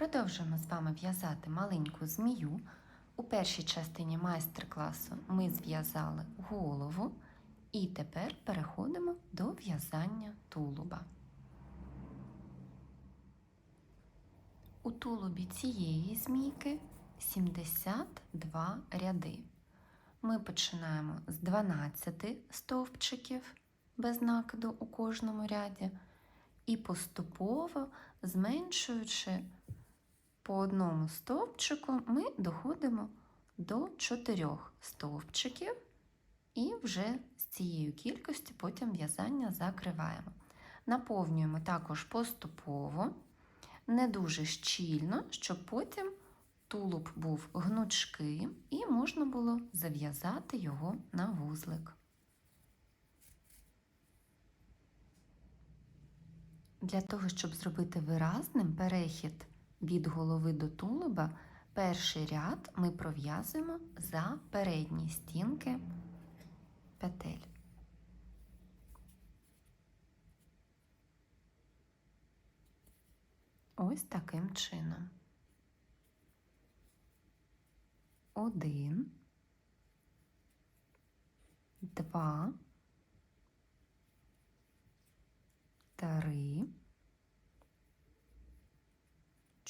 Продовжуємо з вами в'язати маленьку змію. У першій частині майстер-класу ми зв'язали голову і тепер переходимо до в'язання тулуба. У тулубі цієї змійки 72 ряди. Ми починаємо з 12 стовпчиків без накиду у кожному ряді і поступово зменшуючи по одному стовпчику, ми доходимо до 4 стовпчиків і вже з цією кількістю потім в'язання закриваємо. Наповнюємо також поступово, не дуже щільно, щоб потім тулуб був гнучким і можна було зав'язати його на вузлик. Для того, щоб зробити виразним перехід від голови до тулуба, перший ряд ми пров'язуємо за передні стінки петель. Ось таким чином. Один, два, три,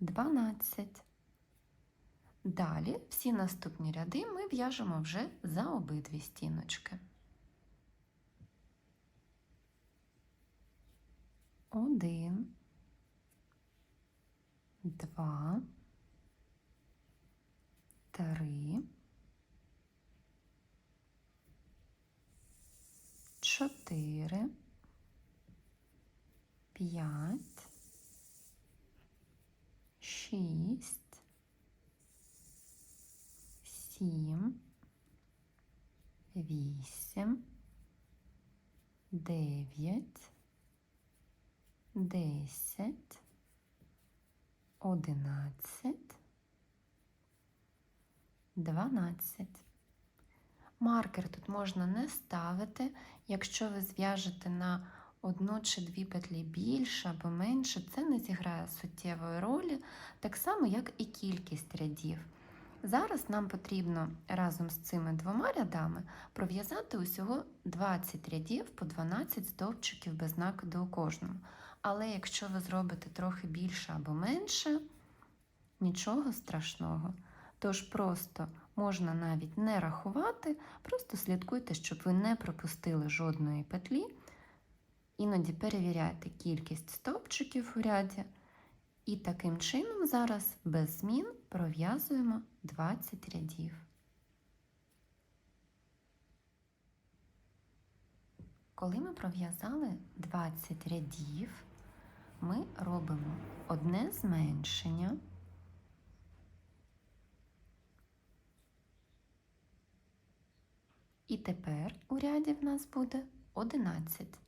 дванадцять. Далі всі наступні ряди ми в'яжемо вже за обидві стіночки. Один, два, три, чотири, п'ять, шість, сім, вісім, дев'ять, десять, одинадцять, дванадцять. Маркер тут можна не ставити, якщо ви зв'яжете на одну чи дві петлі більше або менше, це не зіграє суттєвої ролі, так само, як і кількість рядів. Зараз нам потрібно разом з цими двома рядами пров'язати усього 20 рядів по 12 стовпчиків без накиду у кожному. Але якщо ви зробите трохи більше або менше, нічого страшного. Тож просто можна навіть не рахувати, просто слідкуйте, щоб ви не пропустили жодної петлі. Іноді перевіряйте кількість стовпчиків у ряді. І таким чином зараз без змін пров'язуємо 20 рядів. Коли ми пров'язали 20 рядів, ми робимо одне зменшення. І тепер у ряді в нас буде 11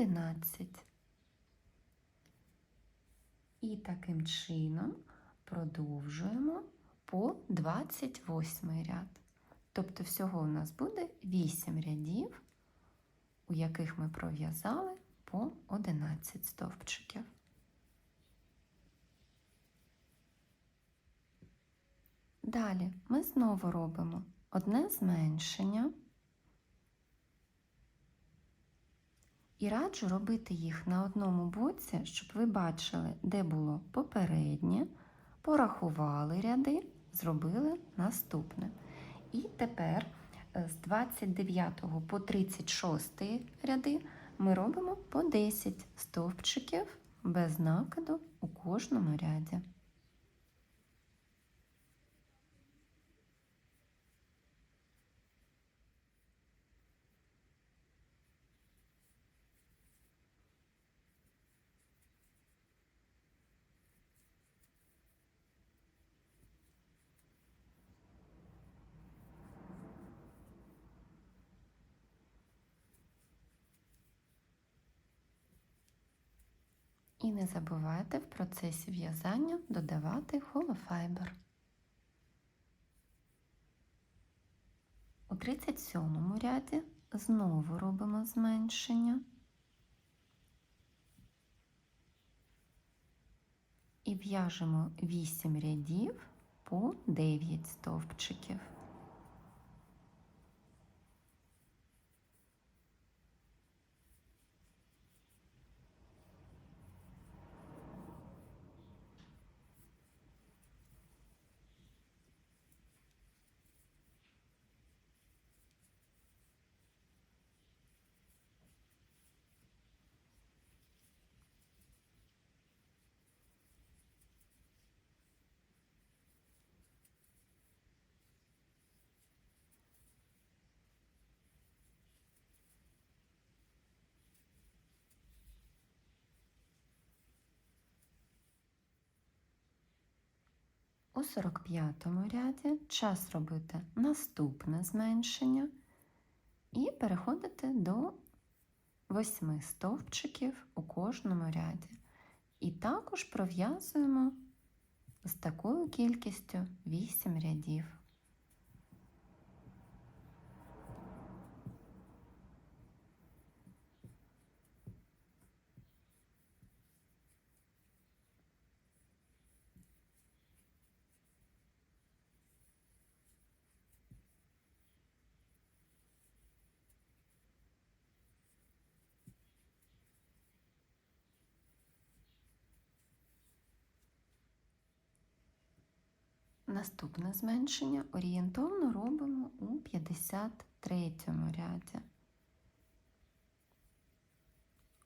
11. І таким чином продовжуємо по 28 ряд. Тобто всього у нас буде 8 рядів, у яких ми пров'язали по 11 стовпчиків. Далі ми знову робимо одне зменшення. І раджу робити їх на одному боці, щоб ви бачили, де було попереднє, порахували ряди, зробили наступне. І тепер е, з 29 по 36 ряди ми робимо по 10 стовпчиків без накиду у кожному ряді. І не забувайте в процесі в'язання додавати холофайбер. У 37 ряді знову робимо зменшення і в'яжемо 8 рядів по 9 стовпчиків. У 45 ряді час робити наступне зменшення і переходити до 8 стовпчиків у кожному ряді. І також пров'язуємо з такою кількістю 8 рядів. Наступне зменшення орієнтовно робимо у 53 ряді.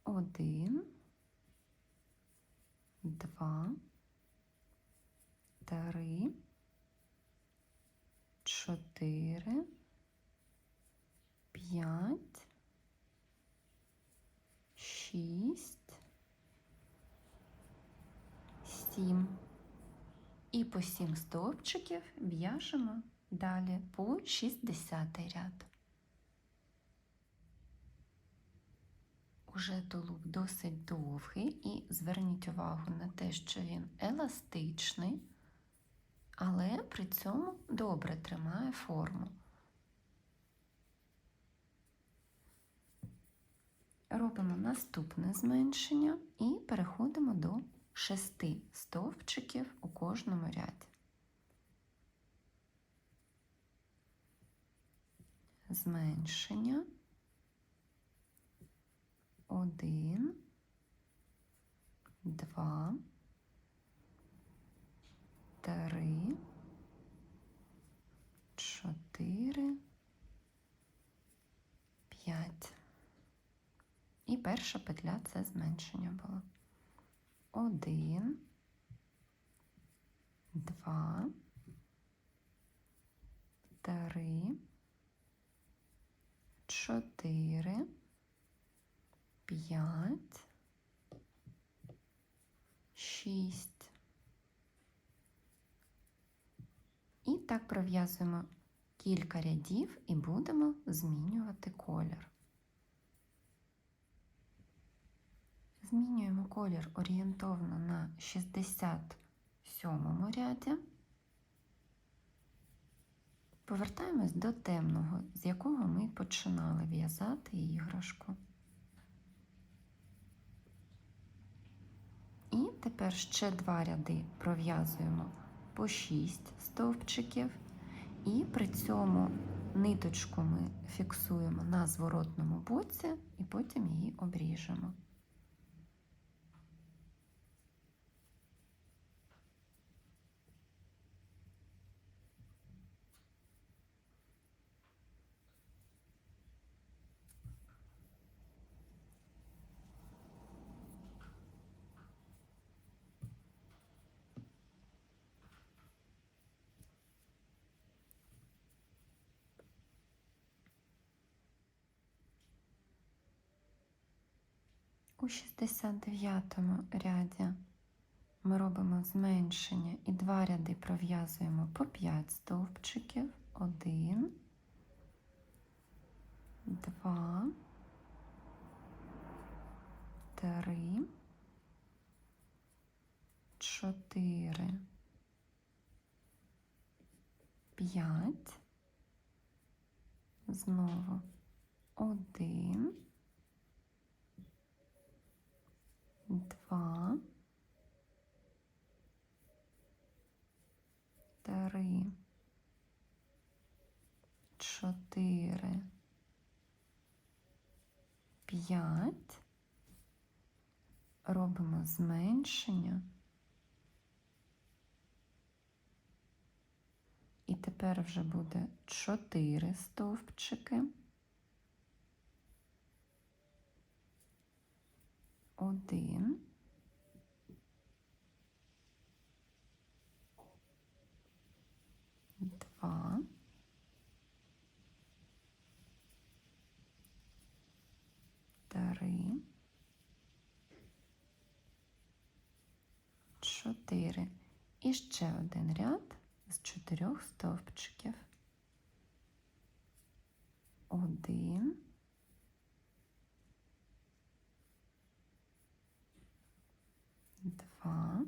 1, 2, 3, 4, І по 7 стовпчиків в'яжемо далі по 60 ряд. Уже тулуб досить довгий і зверніть увагу на те, що він еластичний, але при цьому добре тримає форму. Робимо наступне зменшення і переходимо до шести стовпчиків у кожному ряді. Зменшення. Один, два, три, чотири, п'ять. І перша петля це зменшення було один, два, три, чотири, п'ять, шість. І так пров'язуємо кілька рядів і будемо змінювати колір. Змінюємо колір орієнтовно на 67 ряді. Повертаємось до темного, з якого ми починали в'язати іграшку. І тепер ще два ряди пров'язуємо по 6 стовпчиків, і при цьому ниточку ми фіксуємо на зворотному боці і потім її обріжемо. У 69 ряді ми робимо зменшення і два ряди пров'язуємо по 5 стовпчиків. 1, 2, 3, 4, 5, знову 1, 2, 3, 4, 5. Робимо зменшення. І тепер вже буде 4 стовпчики. Один. Два. Три. Чотири. І ще один ряд з чотирьох стовпчиків. Один. Два.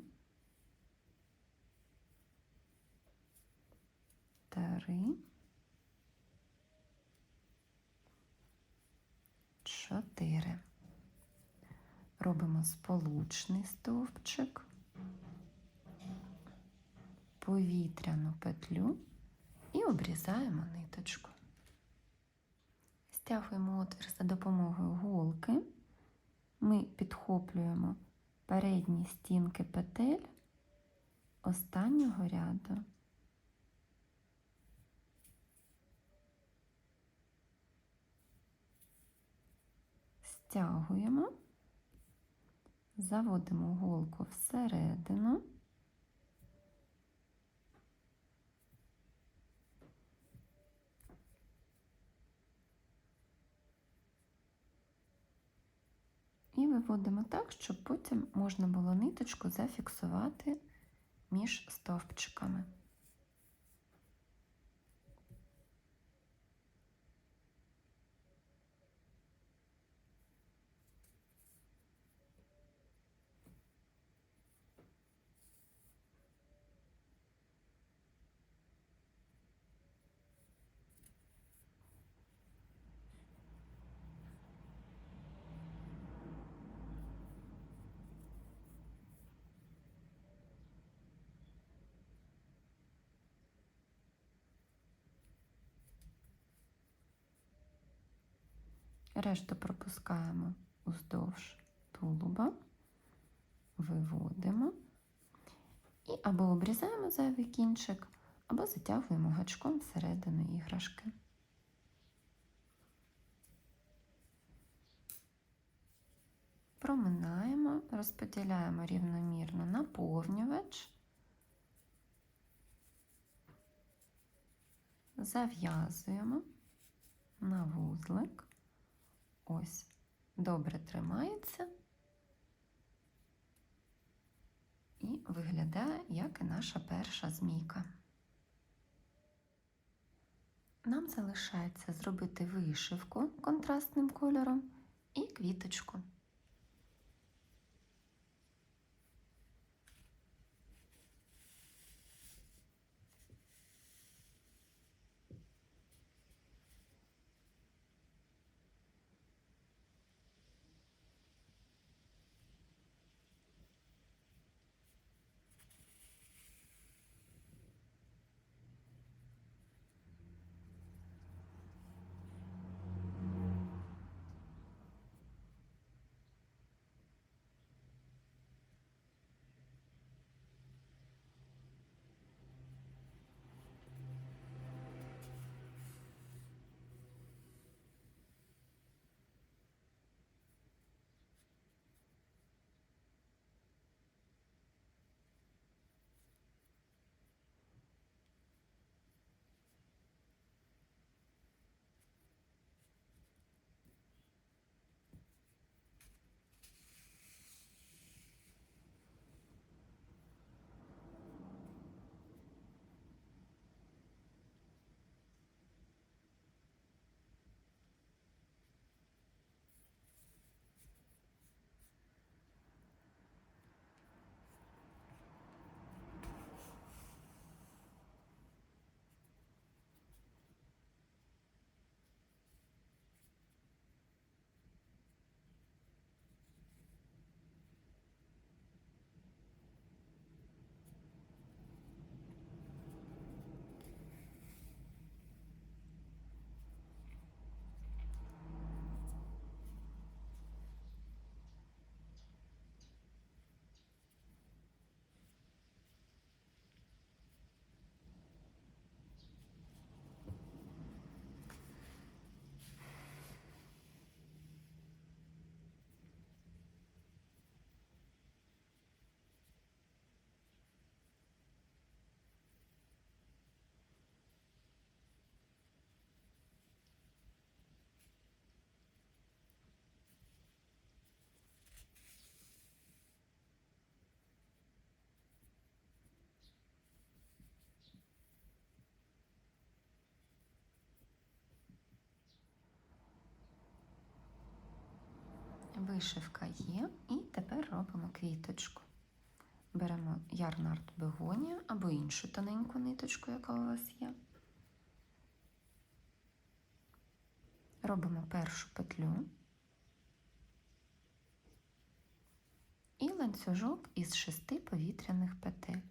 Три. Чотири. Робимо сполучний стовпчик повітряну петлю і обрізаємо ниточку. Стягуємо отвір за допомогою голки. Ми підхоплюємо передні стінки петель останнього ряду. Стягуємо, заводимо голку всередину. І виводимо так, щоб потім можна було ниточку зафіксувати між стовпчиками. Решту пропускаємо уздовж тулуба, виводимо і або обрізаємо зайвий кінчик, або затягуємо гачком всередину іграшки. Проминаємо, розподіляємо рівномірно наповнювач, зав'язуємо на вузлик. Ось, добре тримається і виглядає, як і наша перша змійка. Нам залишається зробити вишивку контрастним кольором і квіточку. Вишивка є, і тепер робимо квіточку. Беремо ярнард бегонія або іншу тоненьку ниточку, яка у вас є. Робимо першу петлю і ланцюжок із шести повітряних петель.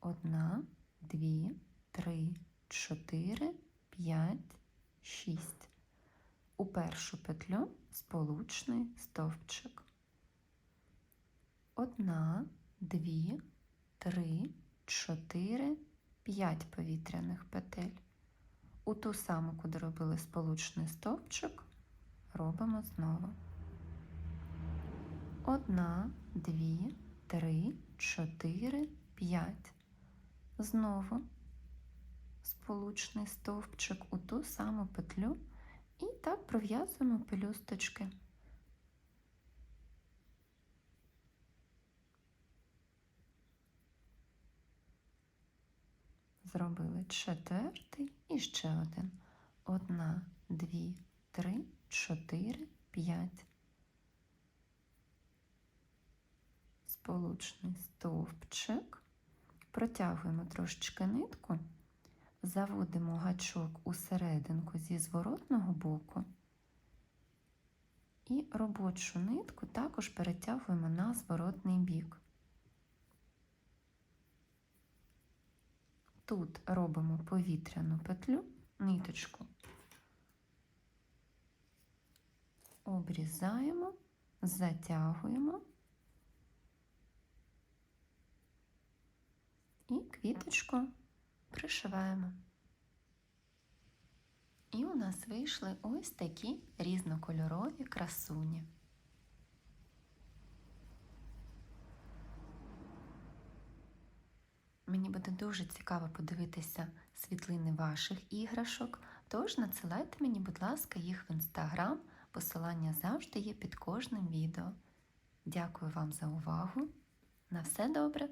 Одна, дві, три, чотири, п'ять, шість. У першу петлю сполучний стовпчик. Одна, дві, три, чотири, п'ять повітряних петель. У ту саму, куди робили сполучний стовпчик, робимо знову. Одна, дві, три, чотири, п'ять. Знову сполучний стовпчик у ту саму петлю і так пров'язуємо пелюсточки. Зробили четвертий і ще один. Одна, дві, три, чотири, п'ять. Сполучний стовпчик. Протягуємо трошечки нитку, заводимо гачок у серединку зі зворотного боку і робочу нитку також перетягуємо на зворотний бік. Тут робимо повітряну петлю, ниточку, обрізаємо, затягуємо і квіточку пришиваємо. І у нас вийшли ось такі різнокольорові красуні. Мені буде дуже цікаво подивитися світлини ваших іграшок, тож надсилайте мені, будь ласка, їх в інстаграм. Посилання завжди є під кожним відео. Дякую вам за увагу. На все добре!